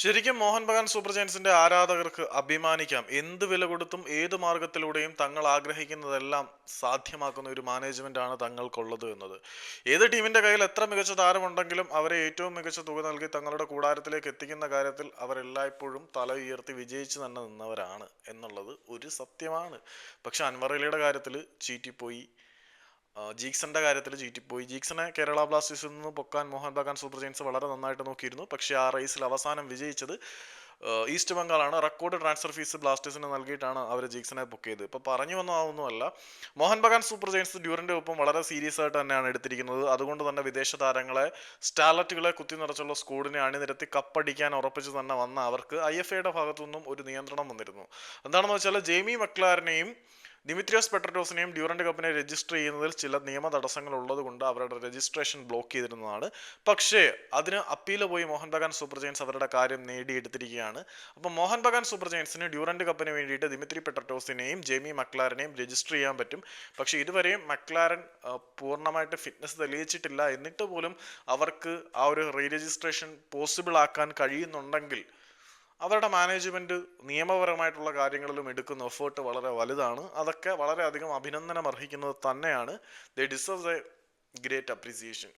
ശരിക്കും മോഹൻ ബഗാൻ സൂപ്പർ ജയൻസിന്റെ ആരാധകർക്ക് അഭിമാനിക്കാം. എന്ത് വില കൊടുത്തും ഏത് മാർഗത്തിലൂടെയും തങ്ങൾ ആഗ്രഹിക്കുന്നതെല്ലാം സാധ്യമാക്കുന്ന ഒരു മാനേജ്മെന്റ് ആണ് തങ്ങൾക്കുള്ളത് എന്നത്. ഏത് ടീമിന്റെ കയ്യിൽ എത്ര മികച്ച താരമുണ്ടെങ്കിലും അവരെ ഏറ്റവും മികച്ച തുക നൽകി തങ്ങളുടെ കൂടാരത്തിലേക്ക് എത്തിക്കുന്ന കാര്യത്തിൽ അവരെല്ലായ്പ്പോഴും തല ഉയർത്തി വിജയിച്ചു തന്നെ നിന്നവരാണ് എന്നുള്ളത് ഒരു സത്യമാണ്. പക്ഷെ അൻവർ അലിയുടെ കാര്യത്തിൽ ചീറ്റിപ്പോയി. ജീക്സന്റെ കാര്യത്തിൽ ചീറ്റിപ്പോയി. ജീക്സനെ കേരള ബ്ലാസ്റ്റേഴ്സിൽ നിന്ന് പൊക്കാൻ മോഹൻ ബഗാൻ സൂപ്പർ ജയൻസ് വളരെ നന്നായിട്ട് നോക്കിയിരുന്നു. പക്ഷേ ആ റേസിൽ അവസാനം വിജയിച്ചത് ഈസ്റ്റ് ബംഗാളാണ്. റെക്കോർഡ് ട്രാൻസ്ഫർ ഫീസ് ബ്ലാസ്റ്റേഴ്സിന് നൽകിയിട്ടാണ് അവർ ജീക്സനെ പൊക്കിയത് ഇപ്പോൾ പറഞ്ഞു വന്നതൊന്നുമല്ല മോഹൻ ബഗാൻ സൂപ്പർ ജയൻസ് ഡ്യൂറിന്റെ ഒപ്പം വളരെ സീരിയസ് ആയിട്ട് തന്നെയാണ് എടുത്തിരിക്കുന്നത്. അതുകൊണ്ട് തന്നെ വിദേശ താരങ്ങളെ സ്റ്റാലറ്റുകളെ കുത്തി നിറച്ചുള്ള സ്കൂളിനെ അണിനിരത്തി കപ്പടിക്കാൻ ഉറപ്പിച്ച് തന്നെ വന്ന അവർക്ക് ഐ എഫ് എയുടെ ഭാഗത്തുനിന്നും ഒരു നിയന്ത്രണം വന്നിരുന്നു. എന്താണെന്ന് വെച്ചാൽ ജെയ്മി മക്ലാറിനെയും ദിമിത്രിയോസ് പെട്രോസിനെയും ഡ്യൂറന്റ് കപ്പിനെ രജിസ്റ്റർ ചെയ്യുന്നതിൽ ചില നിയമ തടസ്സങ്ങൾ ഉള്ളതുകൊണ്ട് അവരുടെ രജിസ്ട്രേഷൻ ബ്ലോക്ക് ചെയ്തിരുന്നതാണ്. പക്ഷേ അതിന് അപ്പീൽ പോയി മോഹൻ ബഗാൻ സൂപ്പർ ജയൻസ് അവരുടെ കാര്യം നേടിയെടുത്തിരിക്കുകയാണ്. അപ്പോൾ മോഹൻ ബഗാൻ സൂപ്പർ ജയൻസിന് ഡ്യൂറന്റ് കപ്പിന് വേണ്ടിയിട്ട് ദിമിത്രി പെട്രോസിനെയും ജെമി മക്ലാരനെയും രജിസ്റ്റർ ചെയ്യാൻ പറ്റും. പക്ഷേ ഇതുവരെയും മക്ലാരൻ പൂർണമായിട്ട് ഫിറ്റ്നസ് തെളിയിച്ചിട്ടില്ല. എന്നിട്ട് പോലും അവർക്ക് ആ ഒരു റീ രജിസ്ട്രേഷൻ പോസിബിൾ ആക്കാൻ കഴിയുന്നുണ്ടെങ്കിൽ അവരുടെ മാനേജ്മെന്റ് നിയമപരമായിട്ടുള്ള കാര്യങ്ങളിലും എടുക്കുന്ന എഫേർട്ട് വളരെ വലുതാണ്. അതൊക്കെ വളരെയധികം അഭിനന്ദനം അർഹിക്കുന്നത് തന്നെയാണ്. They deserve a great appreciation